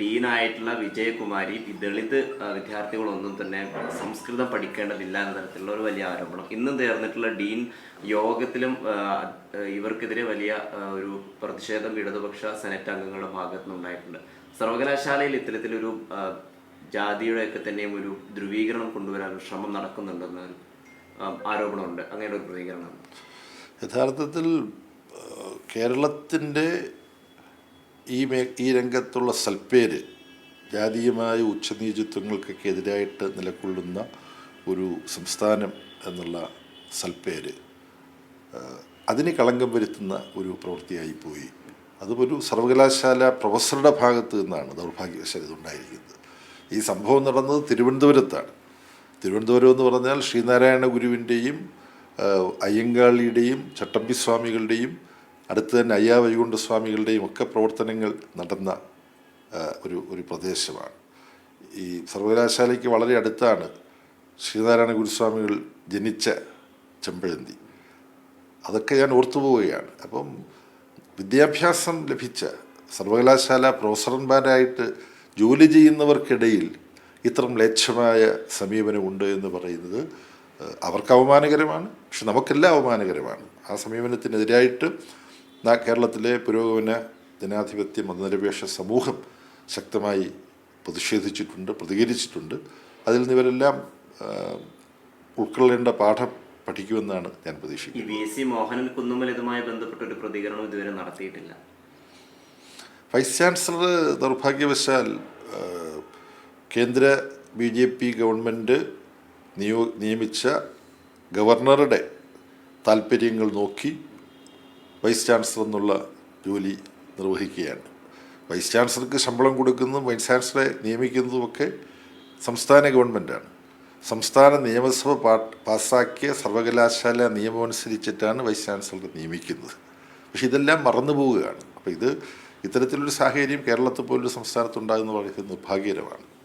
ഡീനായിട്ടുള്ള വിജയകുമാരി ഈ ദളിത് വിദ്യാർത്ഥികളൊന്നും തന്നെ സംസ്കൃതം പഠിക്കേണ്ടതില്ല എന്ന തരത്തിലുള്ള ഒരു വലിയ ആരോപണം. ഇന്നും ചേർന്നിട്ടുള്ള ഡീൻ യോഗത്തിലും ഇവർക്കെതിരെ വലിയ ഒരു പ്രതിഷേധം ഇടതുപക്ഷ സെനറ്റ് അംഗങ്ങളുടെ ഭാഗത്തു നിന്നുണ്ടായിട്ടുണ്ട് സർവകലാശാലയിൽ ഇത്തരത്തിലൊരു ജാതിയുടെ ജാതിയുടെയൊക്കെ തന്നെയും ഒരു ധ്രുവീകരണം കൊണ്ടുവരാൻ ശ്രമം നടക്കുന്നുണ്ടെന്ന് ആരോപണമുണ്ട്. അങ്ങനെ ഒരു പ്രതികരണം. യഥാർത്ഥത്തിൽ കേരളത്തിന്റെ ഈ മേ ഈ രംഗത്തുള്ള സൽപ്പേര് ജാതീയമായ ഉച്ചനീചിത്വങ്ങൾക്കൊക്കെ എതിരായിട്ട് നിലകൊള്ളുന്ന ഒരു സംസ്ഥാനം എന്നുള്ള സൽപ്പേര് അതിന് കളങ്കം വരുത്തുന്ന ഒരു പ്രവൃത്തിയായി പോയി. അതും ഒരു സർവകലാശാല പ്രൊഫസറുടെ ഭാഗത്ത് നിന്നാണ് ദൗർഭാഗ്യവശാൽ ഇതുണ്ടായിരിക്കുന്നത്. ഈ സംഭവം നടന്നത് തിരുവനന്തപുരത്താണ്. തിരുവനന്തപുരം എന്ന് പറഞ്ഞാൽ ശ്രീനാരായണ ഗുരുവിന്റെയും അയ്യങ്കാളിയുടെയും ചട്ടമ്പി സ്വാമികളുടെയും അടുത്ത് തന്നെ അയ്യാ വൈകുണ്ഠ സ്വാമികളുടെയും ഒക്കെ പ്രവർത്തനങ്ങൾ നടന്ന ഒരു ഒരു പ്രദേശമാണ്. ഈ സർവകലാശാലയ്ക്ക് വളരെ അടുത്താണ് ശ്രീനാരായണ ഗുരുസ്വാമികൾ ജനിച്ച ചെമ്പഴന്തി. അതൊക്കെ ഞാൻ ഓർത്തു പോവുകയാണ്. അപ്പം വിദ്യാഭ്യാസം ലഭിച്ച സർവകലാശാല പ്രൊഫസർമാരായിട്ട് ജോലി ചെയ്യുന്നവർക്കിടയിൽ ഇത്തരം മ്ലേച്ഛമായ സമീപനമുണ്ട് എന്ന് പറയുന്നത് അവർക്ക് അവമാനകരമാണ്. പക്ഷെ നമുക്കെല്ലാം അവമാനകരമാണ്. ആ സമീപനത്തിനെതിരായിട്ട് കേരളത്തിലെ പുരോഗമന ജനാധിപത്യ മതനിരപേക്ഷ സമൂഹം ശക്തമായി പ്രതിഷേധിച്ചിട്ടുണ്ട് പ്രതികരിച്ചിട്ടുണ്ട്. അതിൽ നിന്ന് ഇവരെല്ലാം ഉൾക്കൊള്ളേണ്ട പാഠം പഠിക്കുമെന്നാണ് ഞാൻ പ്രതീക്ഷിക്കുന്നത്. വി. സി. മോഹനൻ ഇതുമായി ബന്ധപ്പെട്ട ഒരു പ്രതികരണം ഇതുവരെ നടത്തിയിട്ടില്ല. വൈസ് ചാൻസലർ ദൗർഭാഗ്യവശാൽ കേന്ദ്ര ബി ജെ പി ഗവൺമെന്റ് നിയോ നിയമിച്ച ഗവർണറുടെ താല്പര്യങ്ങൾ നോക്കി വൈസ് ചാൻസലർ എന്നുള്ള ജോലി നിർവഹിക്കുകയാണ്. വൈസ് ചാൻസലർക്ക് ശമ്പളം കൊടുക്കുന്നതും വൈസ് ചാൻസലറെ നിയമിക്കുന്നതുമൊക്കെ സംസ്ഥാന ഗവൺമെന്റാണ്. സംസ്ഥാന നിയമസഭ പാ പാസ്സാക്കിയ സർവകലാശാല നിയമമനുസരിച്ചിട്ടാണ് വൈസ് ചാൻസലറെ നിയമിക്കുന്നത്. പക്ഷെ ഇതെല്ലാം മറന്നു പോവുകയാണ്. അപ്പോൾ ഇത് ഇത്തരത്തിലൊരു സാഹചര്യം കേരളത്തിൽ പോലൊരു സംസ്ഥാനത്തുണ്ടാകുന്ന വളരെ നിർഭാഗ്യകരമാണ്.